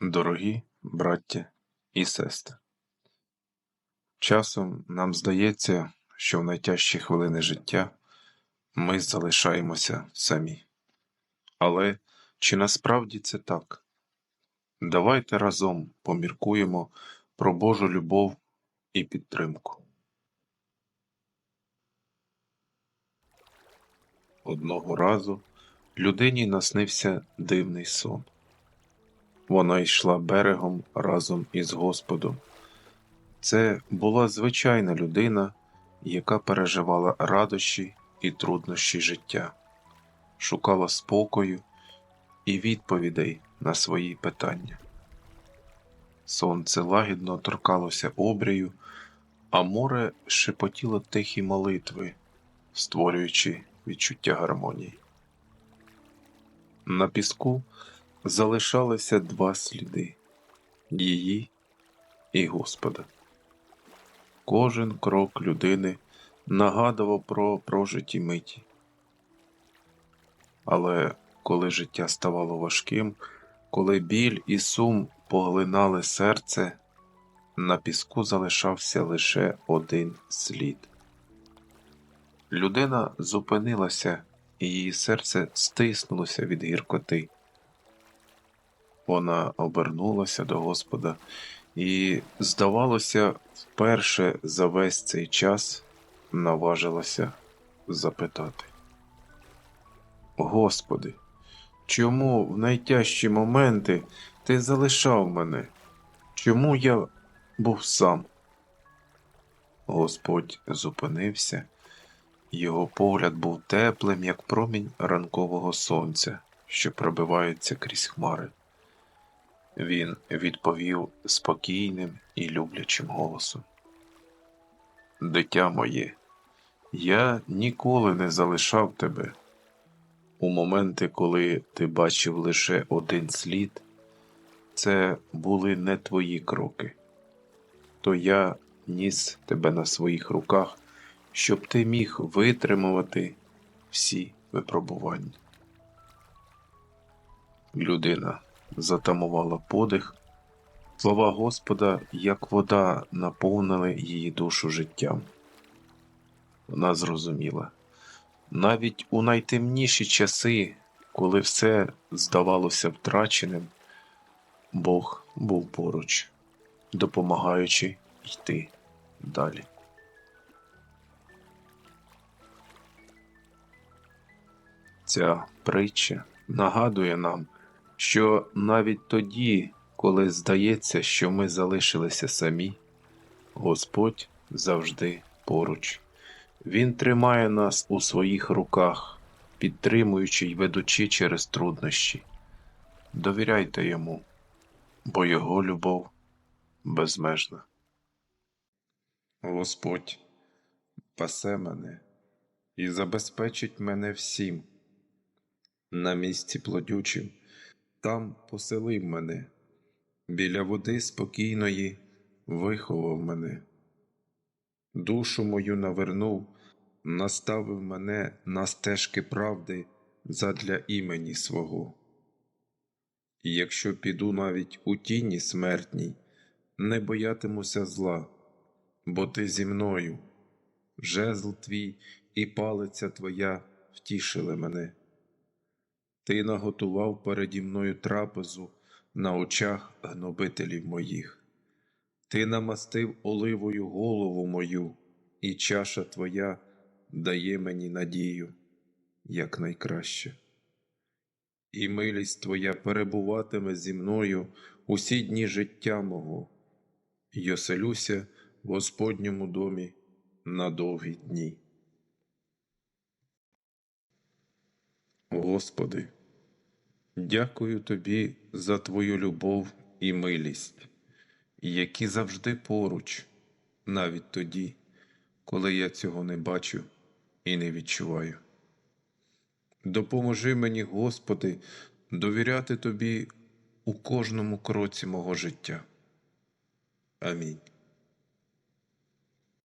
Дорогі браття і сестри, часом нам здається, що в найтяжчі хвилини життя ми залишаємося самі. Але чи насправді це так? Давайте разом поміркуємо про Божу любов і підтримку. Одного разу людині наснився дивний сон. Вона йшла берегом разом із Господом. Це була звичайна людина, яка переживала радощі і труднощі життя, шукала спокою і відповідей на свої питання. Сонце лагідно торкалося обрію, а море шепотіло тихі молитви, створюючи відчуття гармонії. На піску залишалися два сліди її і Господа. Кожен крок людини нагадував про прожиті миті. Але коли життя ставало важким, коли біль і сум поглинали серце, на піску залишався лише один слід. Людина зупинилася, і її серце стиснулося від гіркоти. Вона обернулася до Господа і, здавалося, вперше за весь цей час наважилася запитати. Господи, чому в найтяжчі моменти ти залишав мене? Чому я був сам? Господь зупинився, його погляд був теплим, як промінь ранкового сонця, що пробивається крізь хмари. Він відповів спокійним і люблячим голосом. Дитя моє, я ніколи не залишав тебе. У моменти, коли ти бачив лише один слід, це були не твої кроки, то я ніс тебе на своїх руках, щоб ти міг витримувати всі випробування. Людина затамувала подих, слова Господа, як вода, наповнили її душу життям. Вона зрозуміла, навіть у найтемніші часи, коли все здавалося втраченим, Бог був поруч, допомагаючи йти далі. Ця притча нагадує нам, що навіть тоді, коли здається, що ми залишилися самі, Господь завжди поруч. Він тримає нас у своїх руках, підтримуючи й ведучи через труднощі. Довіряйте йому, бо його любов безмежна. Господь пасе мене і забезпечить мене всім. На місці плодючим там поселив мене, біля води спокійної виховав мене, душу мою навернув, наставив мене на стежки правди задля імені свого. І якщо піду навіть у тіні смертній, не боятимуся зла, бо ти зі мною, жезл твій і палиця твоя втішили мене. Ти наготував переді мною трапезу на очах гнобителів моїх. Ти намастив оливою голову мою, і чаша твоя дає мені надію, як найкраще. І милість твоя перебуватиме зі мною усі дні життя мого, і оселюся в Господньому домі на довгі дні. Господи, дякую Тобі за Твою любов і милість, які завжди поруч, навіть тоді, коли я цього не бачу і не відчуваю. Допоможи мені, Господи, довіряти Тобі у кожному кроці мого життя. Амінь.